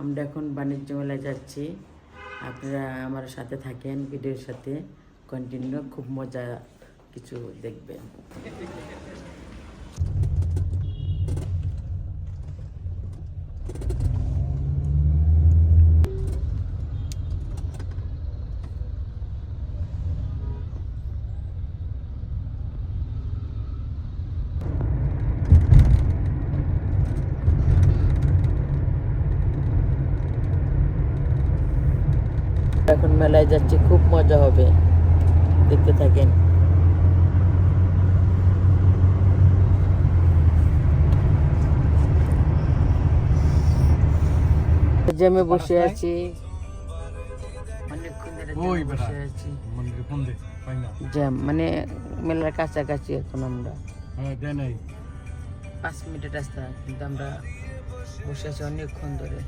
আমরা এখন বাণিজ্য মেলায় যাচ্ছি। আপনারা আমার সাথে থাকেন, ভিডিওর সাথে। কন্টিনিউ খুব মজা কিছু দেখবেন। এখন মেলায় যাচ্ছি খুব মজা হবে। দেখতে থাকেন। জ্যামে বসে আছি। অনেকক্ষণ ধরে ওই জ্যামে মানে মেলার কাছাকাছি এখন আমরা। হ্যাঁ পাঁচ মিনিটের রাস্তা কিন্তু আমরা বসে আছি অনেকক্ষণ ধরে।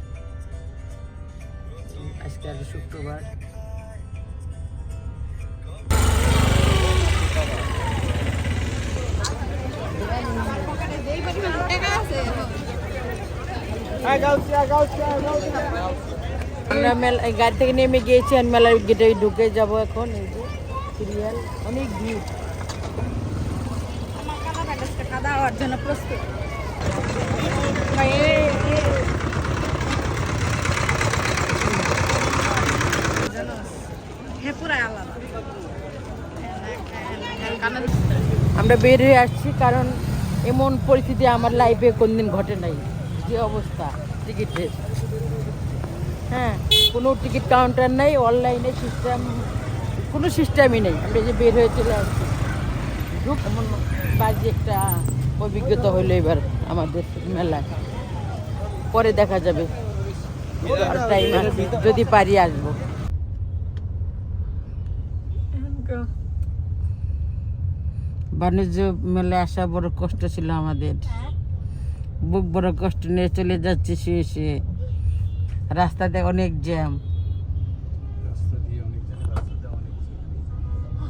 আজকে আজ শুক্রবার। আমরা মেলা গাড়ি থেকে নেমে গিয়েছি আর মেলার গেটে ঢুকে যাব এখন এই যে সিরিয়াল। অনেক ভিড়। কাদা হওয়ার জন্য প্রস্তুত। আমরা বের হয়ে আসছি কারণ এমন পরিস্থিতি আমার লাইফে কোনদিন ঘটে নাই। যে অবস্থা টিকিটের হ্যাঁ কোনো টিকিট কাউন্টার নেই অনলাইনে সিস্টেম কোনো সিস্টেমই নেই। আমরা যে বের হয়ে চলে আসছি। এমন বাজে একটা অভিজ্ঞতা হলো এবার আমাদের মেলায়। পরে দেখা যাবে। টাইম যদি পারি আসব। বাণিজ্য মেলায় আসা বড় কষ্ট ছিল আমাদের। বুক বড় কষ্ট নিয়ে চলে যাচ্ছে শুয়ে শুয়ে। রাস্তাতে অনেক জ্যাম।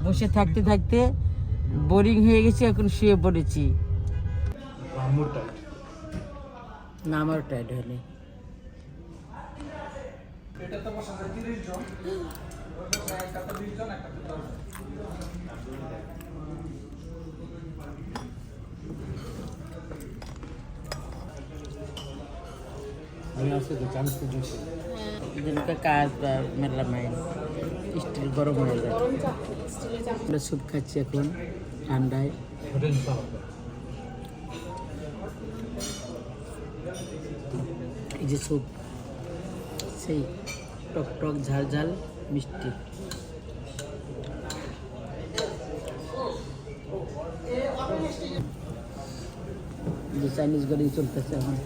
বসে থাকতে থাকতে বোরিং হয়ে গেছে এখন শুয়ে পড়েছি। না আমার টাইড হয়নি। আমি স্টিল স্যুপ খাচ্ছি এখন ঠান্ডায়। এই যে স্যুপ সেই টক টক ঝাল ঝাল মিষ্টি। চাইনিজ গাড়ি চলতেছে এখন।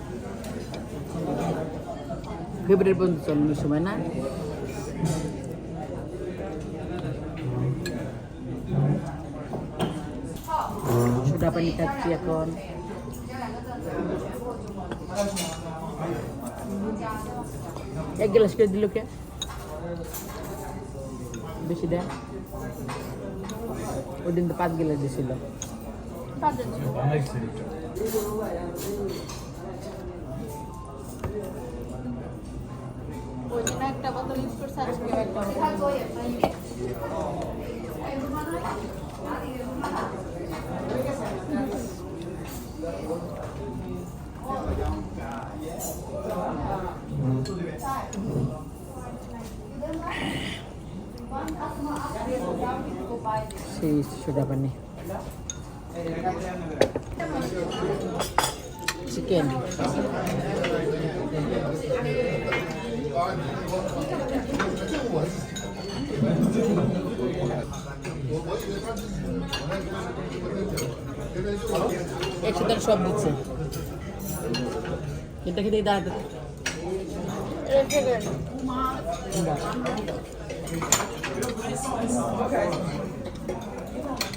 ফেব্রুয়ারি পর্যন্ত চলানোর সময় না? সোডা পানি খাচ্ছি এখন। এক গ্লাস করে দিল কে? বেশি দেয়? ওই দিন তো পাঁচ গ্লাস জন্য একটা বোতল ইউজ করছে আজকে একটা বোতল সেই সোডা পানি চিকেন একসাথে সব দিচ্ছে এটা খেতে দাঁড়াতে You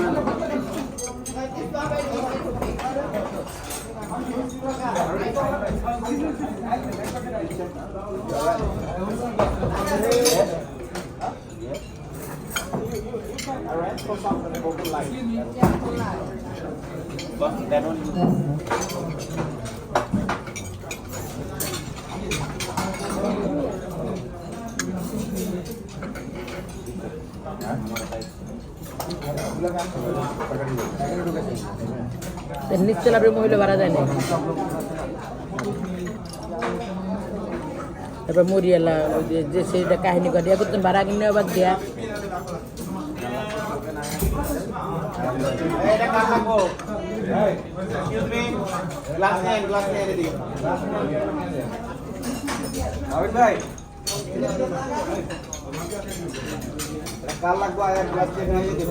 নিচে লাভে মহিলা বাড়া যায় না তারপর মরিয়ালা ওই যে- যে সেইটা কাহিনী করে দিয়া করতেন ভাড়া কিনে আবার দেয়া এটা কার লাগবো এক্সকিউজ মি গ্লাস নেন গ্লাস নিয়ে এনে দিন আবিদ ভাই এটা কার লাগবো আর এক গ্লাস নিয়ে এনে দিন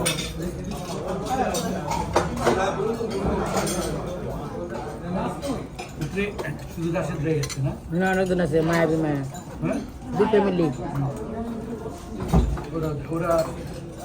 শুধু গাছের ড্রাই আছে না না অনেকজন আছে মায়াবী মায়া হ্যাঁ দুই ফ্যামিলি ওরা ওরা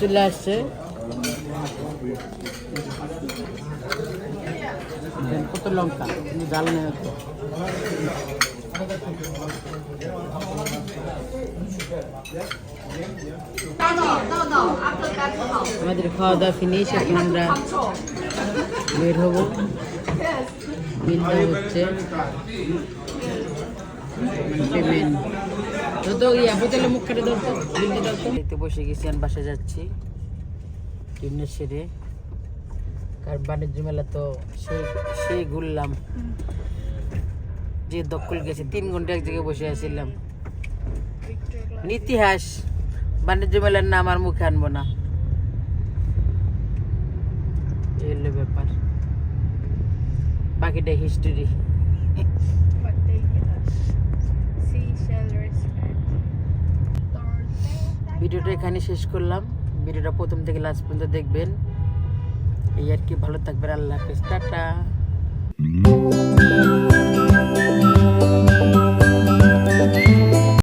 চলে আসছে। কত লঙ্কা? জাল নেই আমাদের খাওয়া দাওয়া ফিনিশ এখন আমরা বের হব। হচ্ছে। বসে গেছি, আমি বাসা যাচ্ছি। কার বাণিজ্য মেলা তো সেই সেই ঘুরলাম। যে দখল গেছে, তিন ঘণ্টা এক জায়গায় বসে আছিলাম। ইতিহাস বাণিজ্য মেলার নাম আর মুখে আনব না। এই ব্যাপার। বাকিটা হিস্টোরি. ভিডিওটা এখানে শেষ করলাম। ভিডিওটা প্রথম থেকে লাস্ট পর্যন্ত দেখবেন। এই আর কি, ভালো থাকবেন, আল্লাহ হাফিজ। টাটা।